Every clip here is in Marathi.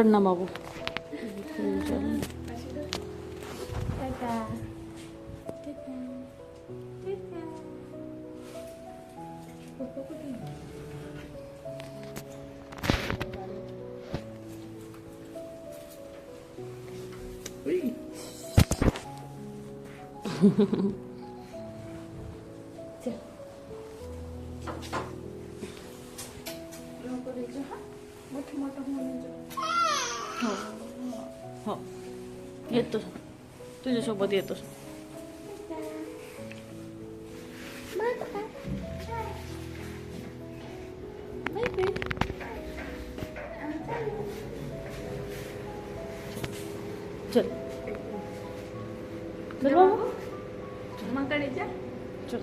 रड ना बाबू हो तुझ्यासोबत येतो चल चल बाबू चल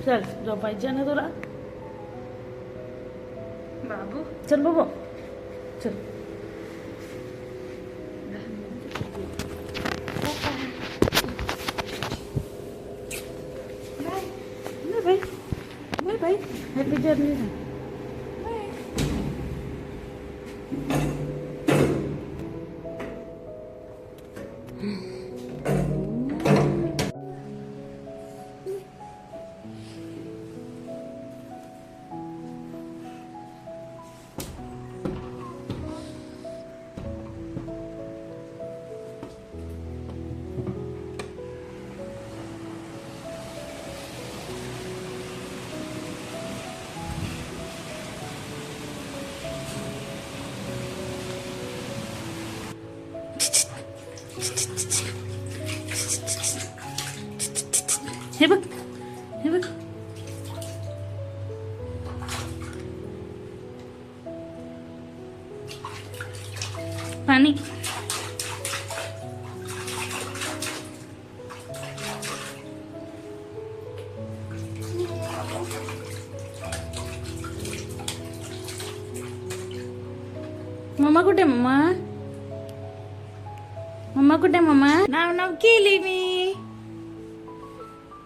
चल झोपायचं ना तुला बाबू चल बाबू चल बाय बाय बाय बाय हे बघ हे बघ पाणी मम्मा कुठे मम्मा कुठे मम्मा नाव नाव केली मी.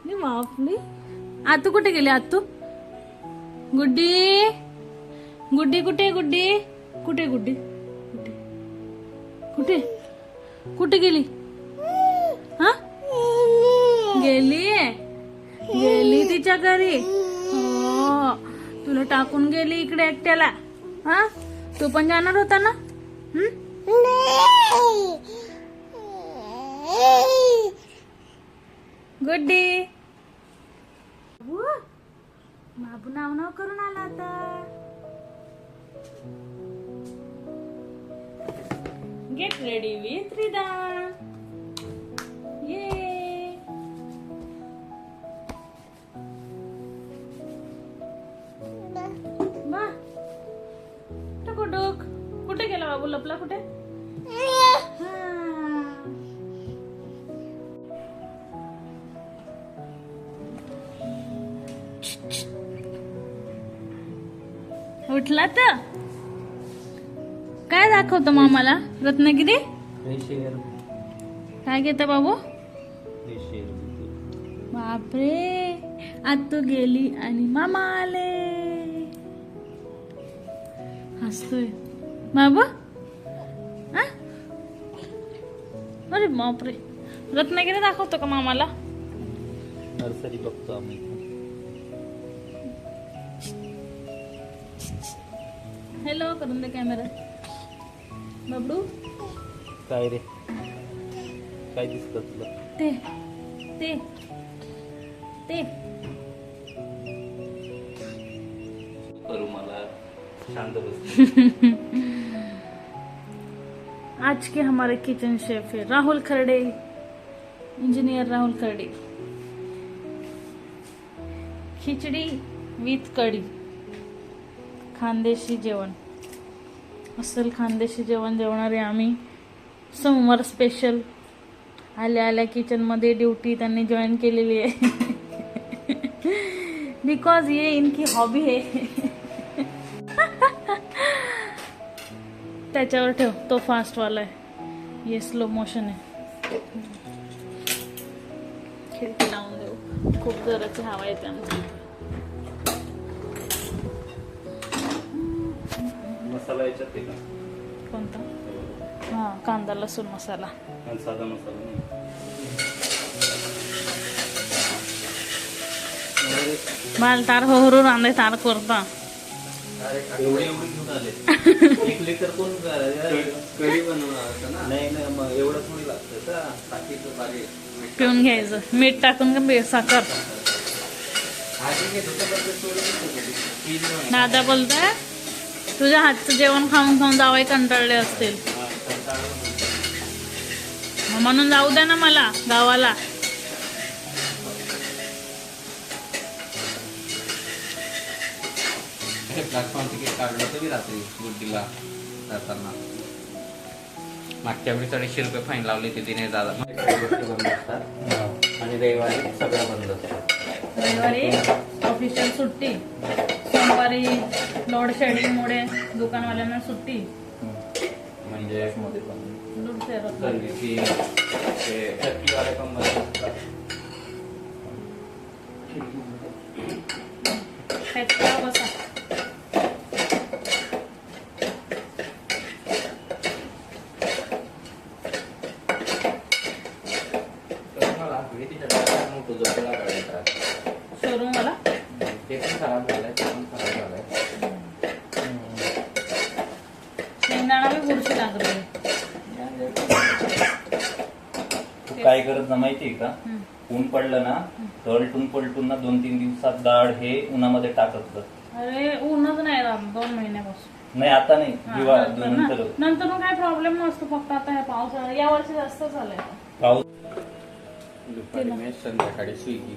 मी बापले आतू कुठे गेली आतू? गुड्डी. गुड्डी कुठे गुड्डी? कुठे गुड्डी? कुठे? कुठे? कुठे गेली? हा? गेली? गेली तिच्या घरी. हो. तुला टाकून गेली इकडे एकट्याला. हा? तू पण जाणार होता ना? हम्म? गुड्डी बाबू बाबू नाव नाव करून आला आता. गेट रेडी विथ रिदा ये कुठे गेला बाबू लपला कुठे उठला तर? काय दाखवतो मामाला? रत्नागिरी? काय घेत बाबू? बापरे आज तू गेली आणि मामा आले. हसतोय. बाबू? आ? अरे बापरे. रत्नागिरी दाखवतो का मामाला? नर्सरी बघतो आम्ही. हॅलो करून दे कॅमेरा बबडू. काय रे? काय दिसत तुला? ते ते ते. करू मला शांत बस. आज के हमारे किचन शेफ है राहुल खरडे. इंजीनियर राहुल खरडे. खिचडी विथ कढी. खानदेशी जेवण. अस्सल खानदेशी जेवण जेवणारे आम्ही. सोमवार स्पेशल आल्या आल्या किचनमध्ये ड्युटी त्यांनी जॉईन केलेली आहे. बिकॉज ये इनकी हॉबी आहे. त्याच्यावर ठेव तो फास्टवाला आहे. ये स्लो मोशन आहे. खिडकी लावून देऊ. खूप जोराची हवा येते आमची मसाला याच्यात आहे का? कोणता? हा. कांदा लसूण मसाला. आणि साधा मसाला नाही. मला तार होहरू रांदे तार करता. एवढे एवढे घेऊन आले. एक लिटर कोण कढी बनवणार होतं ना? नाही नाही मग एवढं थोडी लागतं का? टाकीचं पाणी पिऊन घ्यायचं. मीठ टाकून का बे- साखर? आधी घेत होतं पण ते सोडून तीन जण. दादा बोलताय? तुझ्या हातचं जेवण खाऊन खाऊन जावाई कंटाळले असतील. हा, म्हणून जाऊ द्या ना मला गावाला. प्लॅटफॉर्म तिकीट काढलं होतं मी रात्री गुड्डीला जाताना. मागच्या वेळी अडीचशे रुपये फाईन लावले ते तिने दादा आणि रविवारी सगळं बंद. असतं रविवारी ऑफिशियल सुट्टी. सोमवारी लोड शेडिंगमुळे दुकानवाल्यांना सुट्टी. म्हणजे मध्ये पण. ते पण बंद. बसा तर मला आठवली तिच्या मोठं जोडला काढायचा शोरूम वाला ते पण खराब झालंय ते पण खराब झालंय. शेंगदाणा बी बुरशी लागली. तू काय करत ना माहितीये का? ऊन पडलं ना पलटून पलटून ना दोन तीन दिवसात डाळ हे उन्हामध्ये टाकत. अरे ऊनच नाही राहत दोन महिन्यापासून. नाही आता नाही हा, दिवा नंतर ना? नंतर. नंतर मग काय प्रॉब्लेम नसतो फक्त आता ह्या पावसाळा या वर्षी जास्त झालंय. पाऊस दुपारी मेस संध्याकाळी स्विगी.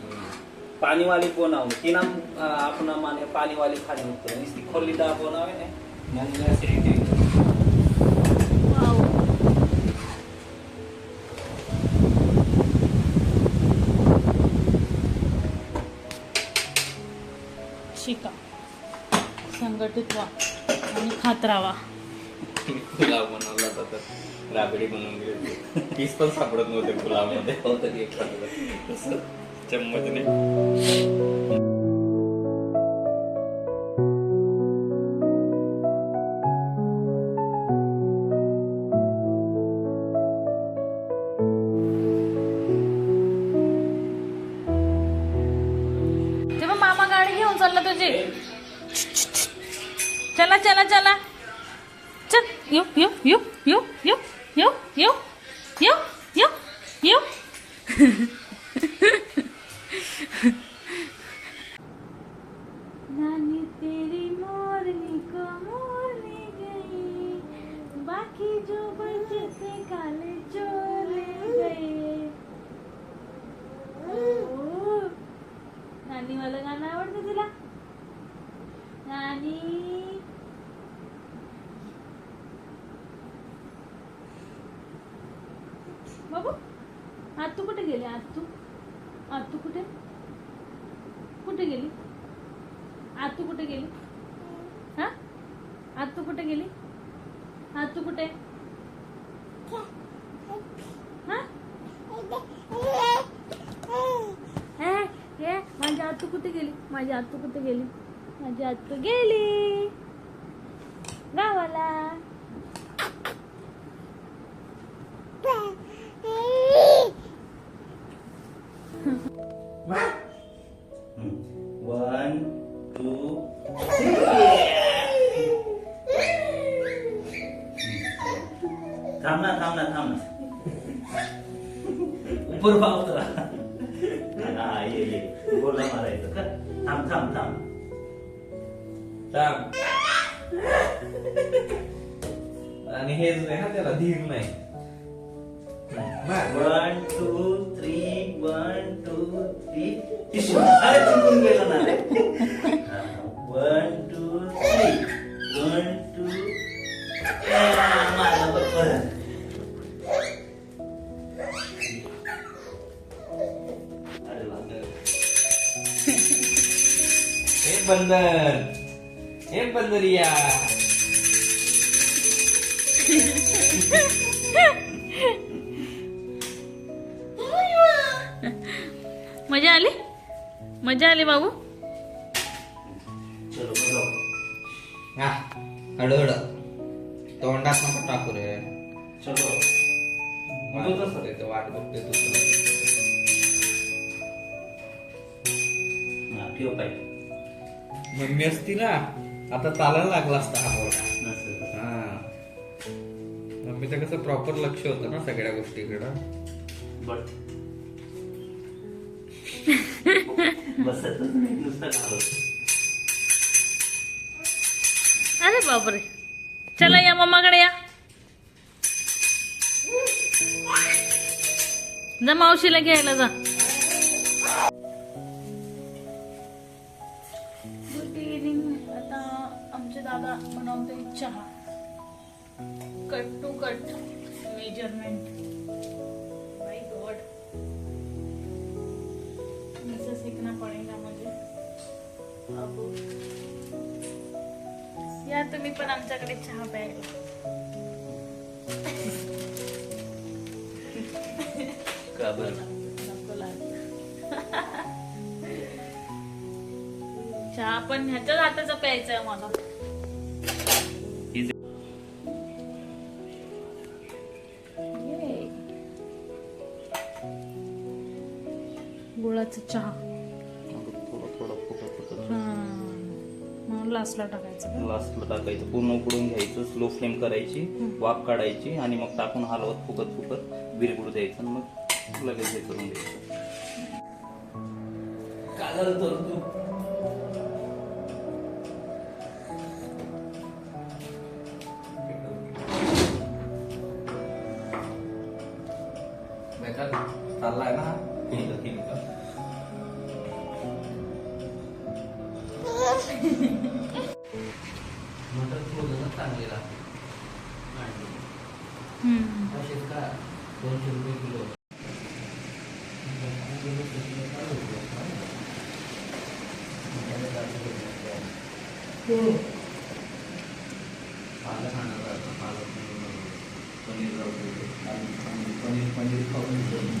पानी वाली बनाऊ की नाम अपना माने पानी वाली खाने होते हैं इसकी खोली दाव बनावे ने। acidity वाव. शिका। संघटित व्हा आणि खात राहा पुलाव बनवला होता तर राबडी बनवून गेली पीस पण सापडत नव्हते पुलावमध्ये. होतं चम्मच ने मामा गाडी घेऊन चालला तुझी. बाबू आज तू कुठे गेली? आज तू आज कुठे? कुठे गेली? आतू कुठे गेली? हा? आज तू कुठे गेली? आज तू कुठे माझी आतू कुठे गेली? माझी आत्तू कुठे गेली? माझी आत्तू गेली. थांब थांब थांब. आणि हेच नाही हा त्याला धीर नाही. One two three one two three अरे चुकून गेलं ना बंदर हे बंदरिया मजा आली? मजा आली बाबू? हा हळूहळू. तोंडात नको टाकू रे. चलो. वाट बघतोय तो, ठेव पाहिजे मम्मी असती ना आता चालायला लागला असता हा हा. मम्मीचं कसं प्रॉपर लक्ष होतं ना सगळ्या गोष्टीकडं. बट. बसतच नाही नुसतं घालत अरे बापरे. चला या मम्माकडे या. जा मावशीला घ्यायला जा. चहा. Cut to cut measurement by god इसे सीखना पडेगा मुझे. अब. या तुम्ही पण आमच्याकडे चहा प्यायला. चहा पण ह्याच्याच हाताचा प्यायचा आहे मला. गुळाचा चहा. हा. लास्टला टाकायचं? लास्टला टाकायचं. पूर्ण उकडून घ्यायचं. स्लो फ्लेम करायची वाफ काढायची आणि मग टाकून हलवत फुकत फुकत विरगुळ द्यायचं आणि मग लगेच हे करून द्यायचं कागल तर तू? बेकार. चाललाय ना? पालक आता पालक पनीर पनीर पनीर खाऊन